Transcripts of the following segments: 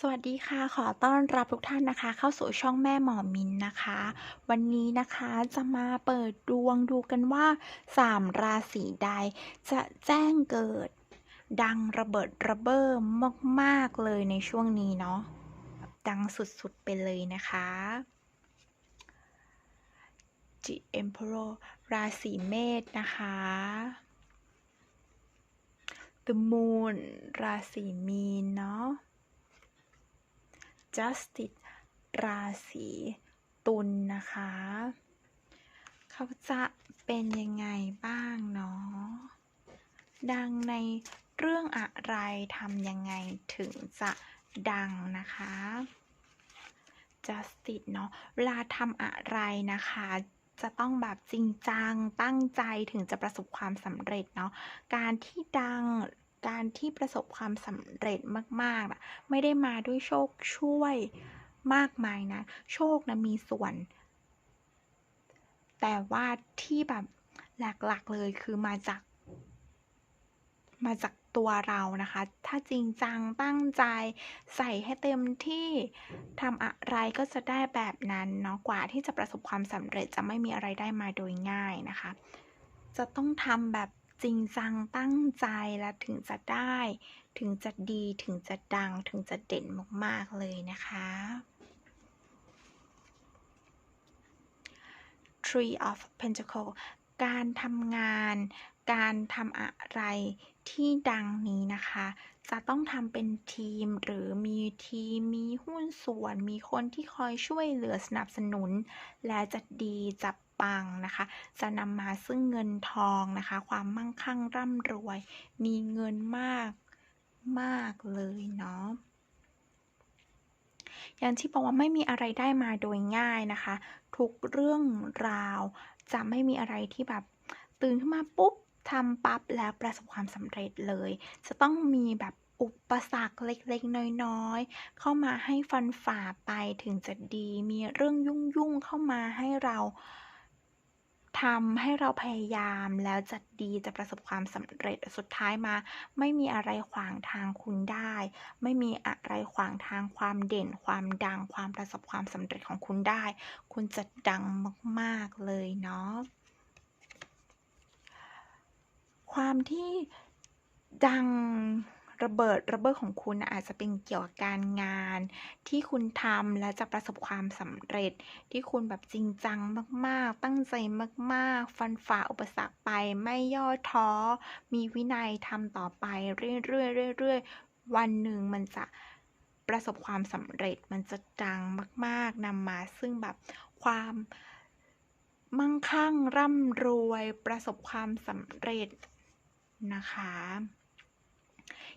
สวัสดีค่ะ ขอต้อนรับทุกท่านนะคะ เข้าสู่ช่องแม่หมอมินนะคะ วันนี้นะคะจะมาเปิดดวงดูกันว่า 3 ราศีใด จะแจ้งเกิด ดังระเบิดระเบ้อมากๆเลยในช่วงนี้เนาะดังสุดๆไปเลยนะคะ The Emperor ราศีเมษนะคะ The Moon ราศีมีนเนาะ Justice ราศีตุลนะคะ เขาจะเป็นยังไงบ้างเนาะ ดังในเรื่องอะไรทำยังไงถึงจะดังนะคะ Justice เนาะ เวลาทำอะไรนะคะจะต้องแบบจริงจังตั้งใจถึงจะประสบความสำเร็จเนาะการที่ดัง การที่ประสบความสำเร็จมากๆนะไม่ได้มาด้วยโชคช่วยมากมายนะ โชคนะมีส่วน แต่ว่าที่แบบหลักๆเลยคือมาจาก มาจากตัวเรานะคะ ถ้าจริงจังตั้งใจใส่ให้เต็มที่ทำอะไรก็จะได้แบบนั้นเนาะกว่าที่จะประสบความสำเร็จจะไม่มีอะไรได้มาโดยง่ายนะคะ จะต้องทำแบบ จริงจังตั้งใจแล้วถึงจะได้ ถึงจะดีถึงจะดังถึงจะเด่นมาก ๆ เลยนะคะ Tree of Pentacle การทำงาน การทำอะไรที่ดังนี้นะคะ จะต้องทำเป็นทีมหรือมีทีม มีหุ้นส่วน มีคนที่คอยช่วยเหลือสนับสนุน และจะดีจะ ปังนะคะ จะนำมาซึ่งเงินทองนะคะ ความมั่งคั่งร่ำรวย มีเงินมากมากเลยเนาะอย่างที่บอกว่าไม่มีอะไรได้มาโดยง่ายนะคะ ทุกเรื่องราวจะไม่มีอะไรที่แบบตื่นขึ้นมาปุ๊บทำปั๊บแล้วประสบความสำเร็จเลย จะต้องมีแบบอุปสรรคเล็กๆ น้อยๆ เข้ามาให้ฟันฝ่าไปถึงจะดี มีเรื่องยุ่งๆ เข้ามาให้เรา ทำให้เราพยายามแล้วจะดีจะประสบความสำเร็จสุดท้ายมา ไม่มีอะไรขวางทางคุณได้ ไม่มีอะไรขวางทางความเด่น ความดังความประสบความสำเร็จของคุณได้ คุณจะดังมากๆเลยเนาะความที่ดัง ระเบิดระเบ้อของคุณอาจจะเป็นเกี่ยวกับการงาน ที่คุณทำและจะประสบความสำเร็จ ที่คุณแบบจริงจังมาก ๆ ตั้งใจมาก ๆ ฟันฝ่าอุปสรรคไปไม่ย่อท้อ มีวินัยทำต่อไปเรื่อยๆเรื่อยๆวันหนึ่งมันจะประสบความสำเร็จมันจะดังมาก ๆนำมาซึ่งแบบความมั่งคั่งร่ำรวยประสบความสำเร็จนะคะ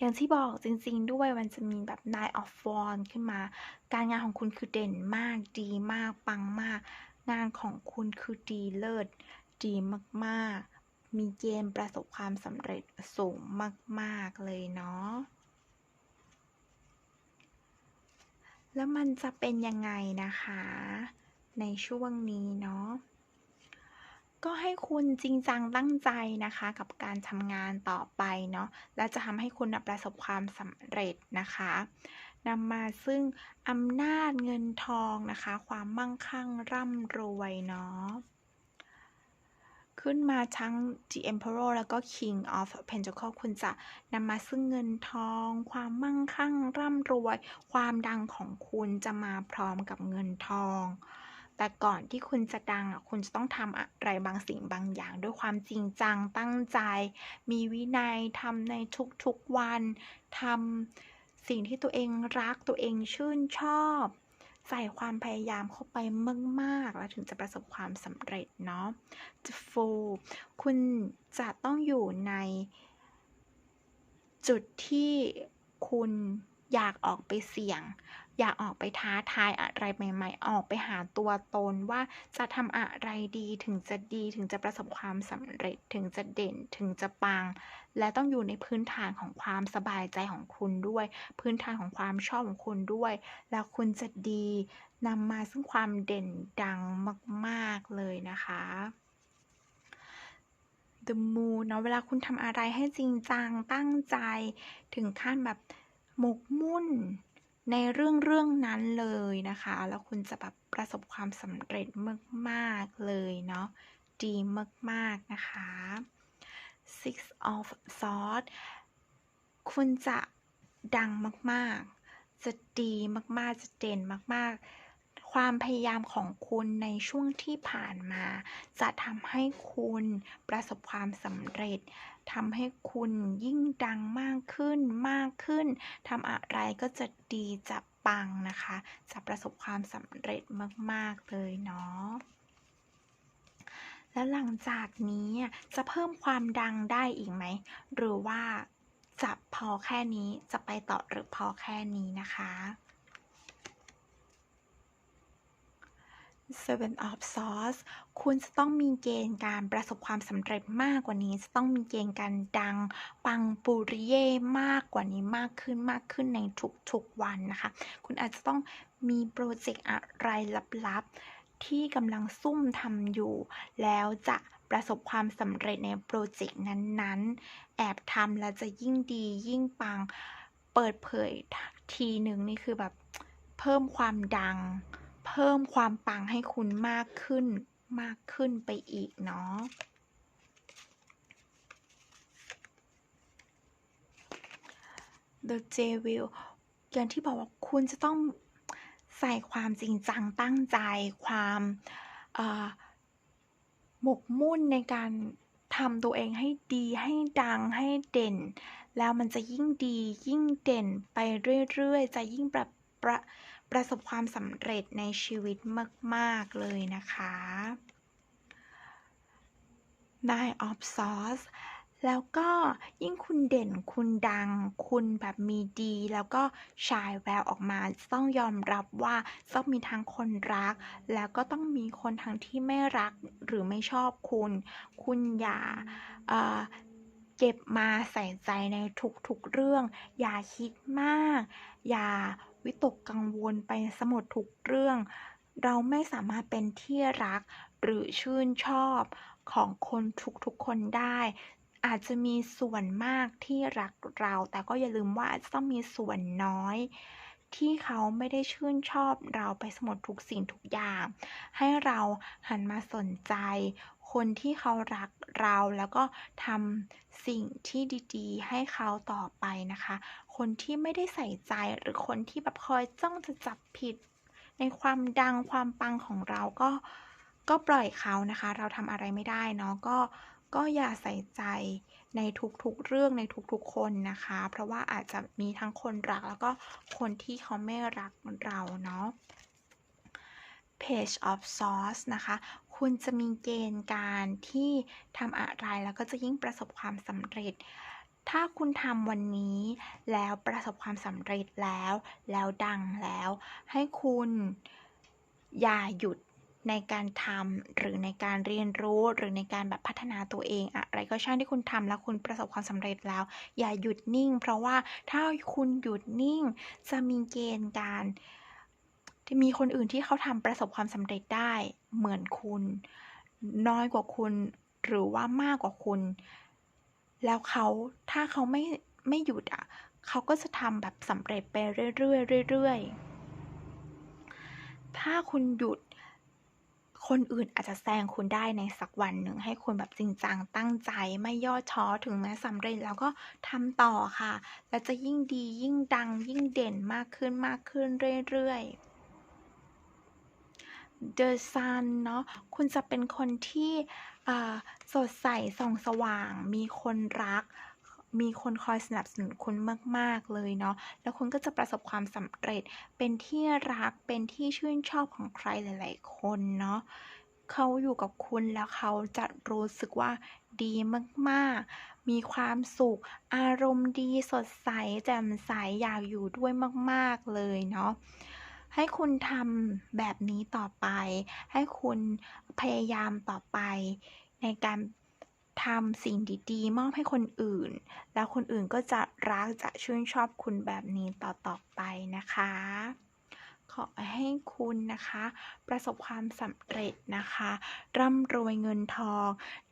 อย่างที่บอกจริงๆด้วยมันจะมีแบบ Nine of Wands ขึ้นมา การงานของคุณคือเด่นมากดีมากปังมาก งานของคุณคือดีเลิศดีมากๆ มีเกณฑ์ประสบความสำเร็จสูงมาก ๆ เลยเนาะแล้วมันจะเป็นยังไงนะคะ ในช่วงนี้เนาะ ก็ให้คุณจริงจังตั้งใจนะคะ กับการทำงานต่อไปเนาะและจะทำให้คุณประสบความสำเร็จนะคะนำมาซึ่งอำนาจเงินทองนะคะ ความมั่งคั่งร่ำรวยเนาะขึ้นมาทั้ง The Emperor แล้วก็ King of Pentacle คุณจะนำมาซึ่งเงินทอง ความมั่งคั่งร่ำรวย ความดังของคุณจะมาพร้อมกับเงินทอง แต่ก่อนที่คุณจะดังอะคุณจะต้องทำอะไรบางสิ่งบางอย่าง ด้วยความจริงจังตั้งใจ มีวินัยทำในทุกๆวันทำสิ่งที่ตัวเองรักตัวเองชื่นชอบ ใส่ความพยายามเข้าไปมากๆ แล้วถึงจะประสบความสำเร็จเนาะ The Fool คุณจะต้องอยู่ในจุดที่คุณ อยากออกไปเสี่ยง อยากออกไปท้าทายอะไรใหม่ ๆ ออกไปหาตัวตนว่าจะทำอะไรดีถึงจะดีถึงจะประสบความสำเร็จถึงจะเด่นถึงจะปัง และต้องอยู่ในพื้นฐานของความสบายใจของคุณด้วย พื้นฐานของความชอบของคุณด้วย แล้วคุณจะดีนำมาซึ่งความเด่นดังมาก ๆเลยนะคะ The Moon เนาะเวลาคุณทำอะไรให้จริงจังตั้งใจถึงขั้นแบบ หมกมุ่นในเรื่องเรื่องนั้นเลยนะคะ แล้วคุณจะแบบประสบความสำเร็จมากๆเลยเนาะดีมากๆนะคะ Six of Swords คุณจะดังมากๆ จะดีมากๆ จะเด่นมากๆ ความพยายามของคุณในช่วงที่ผ่านมา จะทำให้คุณประสบความสำเร็จทำให้คุณยิ่งดังมากขึ้น ขึ้นทำอะไรก็จะดีจะปังนะคะ จะประสบความสำเร็จมาก ๆ เลยเนาะแล้วหลังจากนี้จะเพิ่มความดังได้อีกไหม หรือว่าจะพอแค่นี้จะไปต่อหรือพอแค่นี้นะคะ Seven of Swords คุณจะต้องมีเกณฑ์การประสบความสำเร็จมากกว่านี้ จะต้องมีเกณฑ์การดังปังปุริเย่มากกว่านี้มากขึ้นมากขึ้นในทุกๆวันนะคะ คุณอาจจะต้องมีโปรเจกต์อะไรลับๆ ที่กำลังซุ่มทำอยู่ แล้วจะประสบความสำเร็จในโปรเจกต์นั้นๆ แอบทำแล้วจะยิ่งดียิ่งปังเปิดเผยทีหนึ่งนี่คือแบบเพิ่มความดัง เพิ่มความปังให้คุณมากขึ้นมากขึ้นไปอีกเนาะ The Devil อย่างที่บอกว่าคุณจะต้องใส่ความจริงจังตั้งใจความหมกมุ่นในการทำตัวเองให้ดีให้ดังให้เด่น แล้วมันจะยิ่งดียิ่งเด่นไปเรื่อยๆ จะยิ่งประประ ประสบความสำเร็จในชีวิตมาก ๆ เลยนะคะ Nine of Swords แล้วก็ยิ่งคุณเด่นคุณดัง คุณแบบมีดี แล้วก็ฉายแววออกมา ต้องยอมรับว่าต้องมีทั้งคนรัก แล้วก็ต้องมีคนทั้งที่ไม่รักหรือไม่ชอบคุณ คุณอย่าเออเก็บมาใส่ใจในทุกๆเรื่อง อย่าคิดมาก อย่า วิตกกังวลไปสมดทุกเรื่อง เราไม่สามารถเป็นที่รักหรือชื่นชอบของคนทุกๆคนได้ อาจจะมีส่วนมากที่รักเรา แต่ก็อย่าลืมว่าอาจจะต้องมีส่วนน้อยที่เขาไม่ได้ชื่นชอบเราไปสมดทุกสิ่งทุกอย่าง ให้เราหันมาสนใจ คนที่เขารักเราแล้วก็ทำสิ่งที่ดีๆ ให้เขาต่อไปนะคะ คนที่ไม่ได้ใส่ใจหรือคนที่แบบคอยจ้องจะจับผิด ในความดังความปังของเราก็ก็ปล่อยเขานะคะ เราทำอะไรไม่ได้เนาะก็ก็อย่าใส่ใจในทุกๆเรื่องในทุกๆคนนะคะ เพราะว่าอาจจะมีทั้งคนรักแล้วก็คนที่เขาไม่รักเราเนาะ Page of Swords นะคะ คุณจะมีเกณฑ์การที่ทำอะไรแล้วก็จะยิ่งประสบความสำเร็จ ถ้าคุณทำวันนี้แล้วประสบความสำเร็จแล้ว แล้วดังแล้ว ให้คุณอย่าหยุดในการทำหรือในการเรียนรู้หรือในการแบบพัฒนาตัวเอง อะไรก็ช่างที่คุณทำแล้วคุณประสบความสำเร็จแล้ว อย่าหยุดนิ่ง เพราะว่าถ้าคุณหยุดนิ่ง จะมีเกณฑ์การ ที่มีคนอื่นที่เขาทำประสบความสำเร็จได้เหมือนคุณ น้อยกว่าคุณ หรือว่ามากกว่าคุณ แล้วเขาถ้าเขาไม่ไม่หยุดอะเขาก็จะทำแบบสำเร็จไปเรื่อยๆเรื่อยๆถ้าคุณหยุดคนอื่นอาจจะแซงคุณได้ในสักวันหนึ่งให้คุณแบบจริงจังตั้งใจไม่ย่อท้อถึงแม้สำเร็จแล้วก็ทำต่อค่ะ แล้วจะยิ่งดียิ่งดังยิ่งเด่นมากขึ้นมากขึ้นเรื่อยๆ The Sun เนาะคุณจะเป็นคนที่สดใสส่องสว่าง มีคนรัก มีคนคอยสนับสนุนคุณมาก ๆ เลยเนาะแล้วคุณก็จะประสบความสำเร็จเป็นที่รักเป็นที่ชื่นชอบของใครหลาย ๆ คนเนาะเขาอยู่กับคุณแล้วเขาจะรู้สึกว่าดีมาก ๆ มีความสุข อารมณ์ดีสดใส แจ่มใสอยากอยู่ด้วยมาก ๆ เลยเนาะ ให้คุณทำแบบนี้ต่อไป ให้คุณพยายามต่อไป ในการทำสิ่งดีๆ มอบให้คนอื่น แล้วคนอื่นก็จะรักจะชื่นชอบคุณแบบนี้ต่อๆไปนะคะ ขอให้คุณนะคะ ประสบความสำเร็จนะคะ ร่ำรวยเงินทอง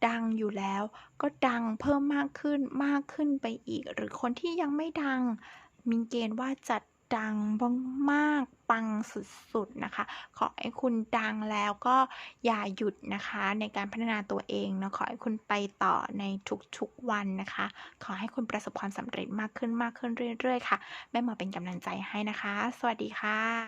ดังอยู่แล้วก็ดังเพิ่มมากขึ้นมากขึ้นไปอีก หรือคนที่ยังไม่ดังมีเกณฑ์ว่าจะ ดังมากๆปังสุดๆนะคะ ขอให้คุณดังแล้วก็อย่าหยุดนะคะ ในการพัฒนาตัวเองเนาะขอให้คุณไปต่อในทุกๆวันนะคะ ขอให้คุณประสบความสำเร็จมากขึ้นมากขึ้นเรื่อยๆค่ะแม่หมอเป็นกำลังใจให้นะคะ สวัสดีค่ะ